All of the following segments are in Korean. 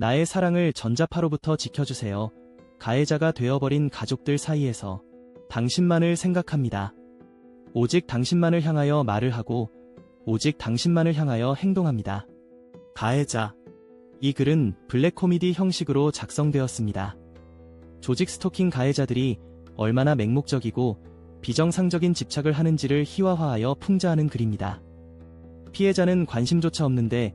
나의 사랑을 전자파로부터 지켜주세요. 가해자가 되어버린 가족들 사이에서 당신만을 생각합니다. 오직 당신만을 향하여 말을 하고 오직 당신만을 향하여 행동합니다. 가해자. 이 글은 블랙 코미디 형식으로 작성되었습니다. 조직 스토킹 가해자들이 얼마나 맹목적이고 비정상적인 집착을 하는지를 희화화하여 풍자하는 글입니다. 피해자는 관심조차 없는데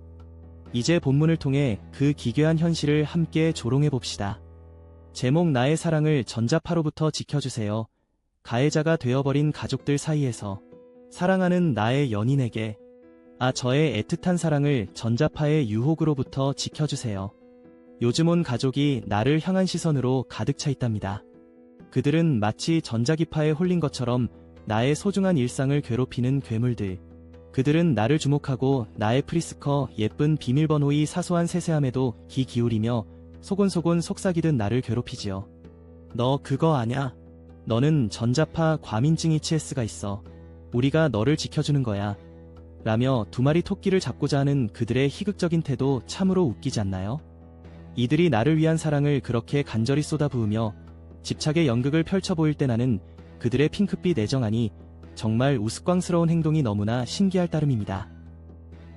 이제 본문을 통해 그 기괴한 현실을 함께 조롱해 봅시다. 제목 나의 사랑을 전자파로부터 지켜주세요. 가해자가 되어버린 가족들 사이에서 사랑하는 나의 연인에게 아 저의 애틋한 사랑을 전자파의 유혹으로부터 지켜주세요. 요즘 온 가족이 나를 향한 시선으로 가득 차 있답니다. 그들은 마치 전자기파에 홀린 것처럼 나의 소중한 일상을 괴롭히는 괴물들. 그들은 나를 주목하고 나의 프리스커 예쁜 비밀번호의 사소한 세세함에도 귀 기울이며 소곤소곤 속삭이듯 나를 괴롭히지요. 너 그거 아냐? 너는 전자파 과민증 ECS가 있어. 우리가 너를 지켜주는 거야. 라며 두 마리 토끼를 잡고자 하는 그들의 희극적인 태도 참으로 웃기지 않나요? 이들이 나를 위한 사랑을 그렇게 간절히 쏟아부으며 집착의 연극을 펼쳐 보일 때 나는 그들의 핑크빛 애정하니 정말 우스꽝스러운 행동이 너무나 신기할 따름입니다.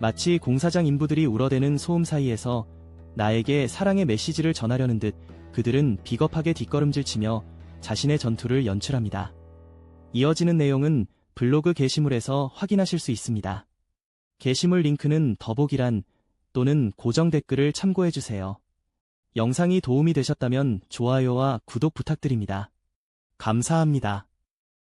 마치 공사장 인부들이 울어대는 소음 사이에서 나에게 사랑의 메시지를 전하려는 듯 그들은 비겁하게 뒷걸음질 치며 자신의 전투를 연출합니다. 이어지는 내용은 블로그 게시물에서 확인하실 수 있습니다. 게시물 링크는 더보기란 또는 고정 댓글을 참고해주세요. 영상이 도움이 되셨다면 좋아요와 구독 부탁드립니다. 감사합니다.